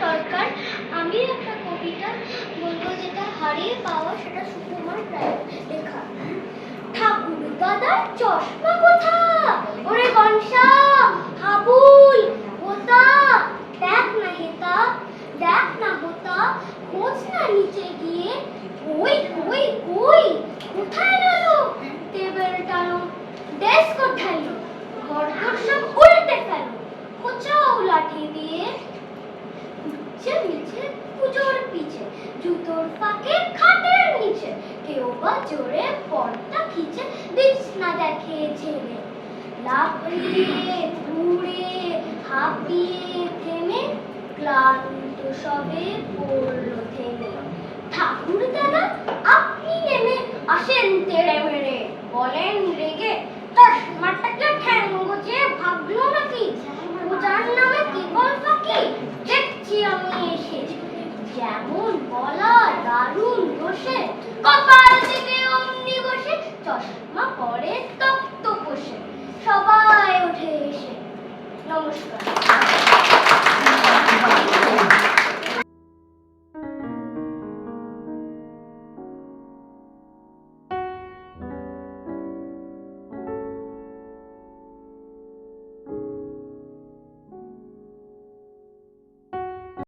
সরকার। আমি একটা কবিতা বলব যেটা হারিয়ে পাওয়া, সেটা সুকুমার রায় লেখা। ঠাকুর দাদার চশমা কোথা ওরে গনসা, হাবুল হোতা দেখ না হেতা, দেখ না হোতা, খোঁজ না নিচে গিয়ে কই কই কই কোথায় গেল? টেবিল টানো ডেস্ক ঘর সব দিয়ে নিচে পুজোর পিছে, জুতোর ফাঁকে, খাটের নিচে। কেউ বা জোরে পর্দা খিচে, বিছনা দেখে লাফিয়ে, ঘুরে, হাঁপিয়ে থেমে, ক্লান্ত সবে পড়ল থেমে। ঠাকুর দাদা, আপনি নেমে আসেন তেড়ে মেরে বলেন, রেগে আমি এসেছি। যেমন বলা দারুণ বসে, কপাল থেকে অমনি বসে, চশমা পরে তপ্ত বসে। সবাই উঠে এসে, নমস্কার।